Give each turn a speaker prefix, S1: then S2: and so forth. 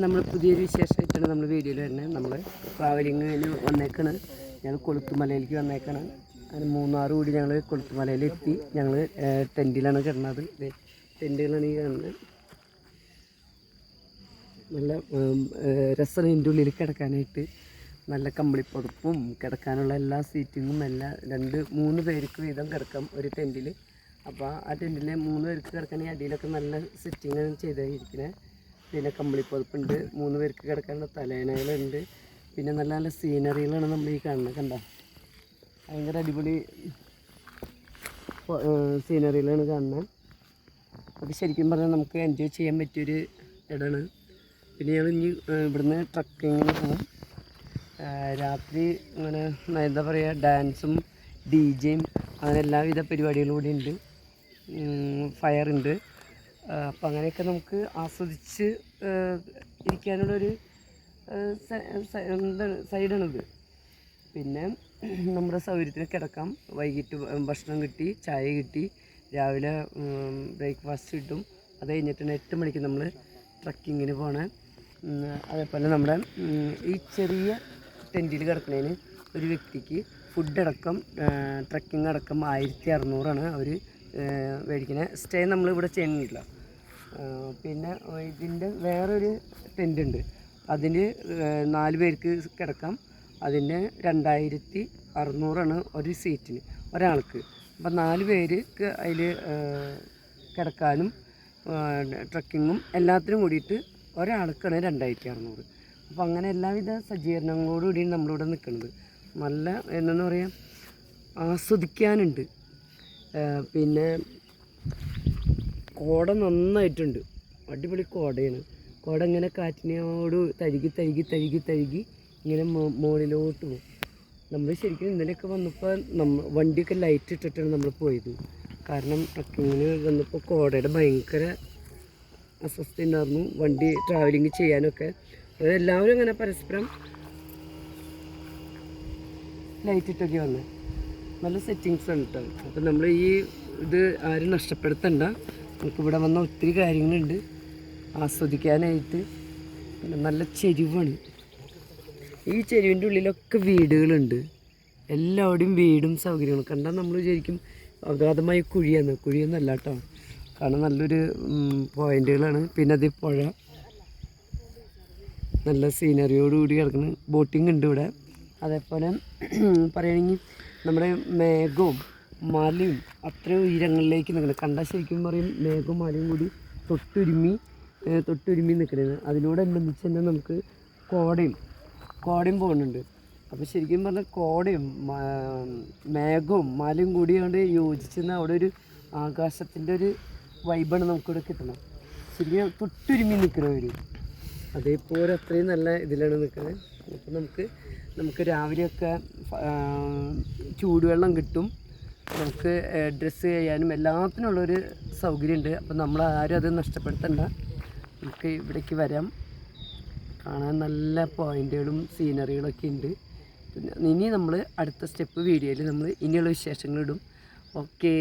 S1: നമ്മൾ പുതിയൊരു വിശേഷമായിട്ടാണ് നമ്മൾ വീഡിയോയിൽ വരുന്നത്. നമ്മൾ ട്രാവലിങ്ങിന് വന്നേക്കാണ്. ഞങ്ങൾ കൊളുത്തുമലയിലേക്ക് വന്നേക്കാണ്. അങ്ങനെ മൂന്നാർ കൂടി ഞങ്ങൾ കൊളുത്തുമലയിലെത്തി ഞങ്ങൾ ടെന്റിലാണ് കിടന്നത്. ടെന്റുകളാണ് ഈ കാണുന്നത്. നല്ല രസം ഇതിന്റെ ഉള്ളിൽ കിടക്കാനായിട്ട്. നല്ല കമ്പിളിപ്പുതപ്പും കിടക്കാനുള്ള എല്ലാ സീറ്റിങ്ങും എല്ലാം രണ്ട് മൂന്ന് പേർക്ക് വീതം കിടക്കാം ഒരു ടെന്റിൽ. അപ്പോൾ ആ ടെന്റിൽ മൂന്ന് പേർക്ക് കിടക്കണമെങ്കിൽ അടിയിലൊക്കെ നല്ല സെറ്റിങ് ചെയ്തിരിക്കുന്നത്. പിന്നെ കമ്പിളിപ്പുതപ്പുണ്ട് മൂന്ന് പേർക്ക് കിടക്കാനുള്ള തലേനകളുണ്ട് പിന്നെ നല്ല നല്ല സീനറികളാണ് നമ്മൾ ഈ കാണുന്നത്. കണ്ട? ഭയങ്കര അടിപൊളി സീനറികളാണ് കാണുന്നത്. അത് ശരിക്കും പറഞ്ഞാൽ നമുക്ക് എൻജോയ് ചെയ്യാൻ പറ്റിയൊരു ഇടമാണ്. പിന്നെ ഞങ്ങൾ ഇനി ഇവിടുന്ന് ട്രക്കിങ്ങിന് പോകും രാത്രി അങ്ങനെ എന്താ പറയുക ഡാൻസും ഡി ജെയും അങ്ങനെ എല്ലാവിധ പരിപാടികളും കൂടി ഉണ്ട്. ഫയർ ഉണ്ട്. അപ്പം അങ്ങനെയൊക്കെ നമുക്ക് ആസ്വദിച്ച് ഇരിക്കാനുള്ളൊരു സൈഡാണിത്. പിന്നെ നമ്മുടെ സൗകര്യത്തിന് കിടക്കാം. വൈകിട്ട് ഭക്ഷണം കിട്ടി ചായ കിട്ടി രാവിലെ ബ്രേക്ക്ഫാസ്റ്റ് കിട്ടും. അത് കഴിഞ്ഞിട്ടാണ് എട്ട് മണിക്ക് നമ്മൾ ട്രക്കിങ്ങിന് പോകണേ അതേപോലെ നമ്മുടെ ഈ ചെറിയ ടെന്റിൽ കിടക്കുന്നതിന് ഒരു വ്യക്തിക്ക് ഫുഡ് അടക്കം ട്രക്കിംഗ് അടക്കം ആയിരത്തി അറുന്നൂറാണ് അവർ മേടിക്കുന്നത് സ്റ്റേ നമ്മൾ ഇവിടെ ചെയ്യുന്നില്ല. പിന്നെ ഇതിന്റെ വേറൊരു ടെന്റ് ഉണ്ട്. അതിന് നാല് പേർക്ക് കിടക്കാം. അതിന് രണ്ടായിരത്തി അറുന്നൂറാണ് ഒരു സീറ്റിന് ഒരാൾക്ക്. അപ്പം നാല് പേർക്ക് അതിൽ കിടക്കാനും ട്രക്കിങ്ങും എല്ലാത്തിനും കൂടിയിട്ട് ഒരാൾക്കാണ് രണ്ടായിരത്തി അറുന്നൂറ്. അപ്പോൾ അങ്ങനെ എല്ലാവിധ സജ്ജീകരണങ്ങളോടുകൂടിയാണ് നമ്മളിവിടെ നിൽക്കുന്നത്. നല്ല എന്താണെന്ന് പറയാം ആസ്വദിക്കാനുണ്ട്. പിന്നെ കോട നന്നായിട്ടുണ്ട്. അടിപൊളി കോടയാണ്. കോട ഇങ്ങനെ കാറ്റിനോട് തഴുകി തഴുകി തഴുകി തഴുകി ഇങ്ങനെ മുകളിലോട്ട് പോകും. നമ്മൾ ശരിക്കും ഇന്നലെയൊക്കെ വന്നപ്പോൾ നമ്മൾ വണ്ടിയൊക്കെ ലൈറ്റ് ഇട്ടിട്ടാണ് നമ്മൾ പോയത്. കാരണം ട്രക്കിങ്ങിന് വന്നപ്പോൾ കോടയുടെ ഭയങ്കര അസ്വസ്ഥ ഉണ്ടായിരുന്നു. വണ്ടി ട്രാവലിങ് ചെയ്യാനൊക്കെ. എല്ലാവരും അങ്ങനെ പരസ്പരം ലൈറ്റ് ഇട്ടൊക്കെ വന്നത് നല്ല സെറ്റിങ്സ് ആണ് കേട്ടോ അപ്പം നമ്മൾ ഈ ഇത് ആരും നഷ്ടപ്പെടുത്തണ്ട. നമുക്ക് ഇവിടെ വന്ന ഒത്തിരി കാര്യങ്ങളുണ്ട്. ആസ്വദിക്കാനായിട്ട്. പിന്നെ നല്ല ചെരുവാണ്. ഈ ചെരുവിന്റെ ഉള്ളിലൊക്കെ വീടുകളുണ്ട്. എല്ലാവിടെയും വീടും സൗകര്യങ്ങളും. കണ്ടാൽ നമ്മൾ വിചാരിക്കും അഗാധമായ കുഴിയാണ്. കുഴിയൊന്നല്ല കേട്ടോ കാരണം നല്ലൊരു പോയിന്റുകളാണ്. പിന്നെ അത് പുഴ. നല്ല സീനറിയോടുകൂടി കിടക്കുന്ന ബോട്ടിംഗ് ഉണ്ട് ഇവിടെ. അതേപോലെ പറയുകയാണെങ്കിൽ നമ്മുടെ മേഘവും മലയും അത്രയും ഉയരങ്ങളിലേക്ക് നിൽക്കുന്നത്. കണ്ടാൽ ശരിക്കും പറയും മേഘവും മലയും കൂടി തൊട്ടുരുമി തൊട്ടുരുമി നിൽക്കുന്നത്. അതിനോടനുബന്ധിച്ച് തന്നെ നമുക്ക് കോടയും കോടയും പോകുന്നുണ്ട്. അപ്പോൾ ശരിക്കും പറഞ്ഞാൽ കോടയും മേഘവും മലയും കൂടി കൊണ്ട് യോജിച്ചെന്ന് അവിടെ ഒരു ആകാശത്തിന്റെ ഒരു വൈബാണ് നമുക്കിവിടെ കിട്ടണം. ശരിക്കും തൊട്ടുരുമി നിൽക്കുന്നവർ അതേപോലെ അത്രയും നല്ല ഇതിലാണ് നിൽക്കുന്നത്. അപ്പം നമുക്ക് നമുക്ക് രാവിലെയൊക്കെ ചൂടുവെള്ളം കിട്ടും. നമുക്ക് ഡ്രസ്സ് ചെയ്യാനും എല്ലാത്തിനുള്ളൊരു സൗകര്യമുണ്ട് അപ്പം നമ്മൾ ആരും അത് നഷ്ടപ്പെടുത്തണ്ട. നമുക്ക് ഇവിടേക്ക് വരാം. കാണാൻ നല്ല പോയിന്റുകളും സീനറികളൊക്കെ ഉണ്ട് ഇനി നമ്മൾ അടുത്ത സ്റ്റെപ്പ് വീഡിയോയിൽ നമ്മൾ ഇനിയുള്ള വിശേഷങ്ങളിടും ഓക്കേ.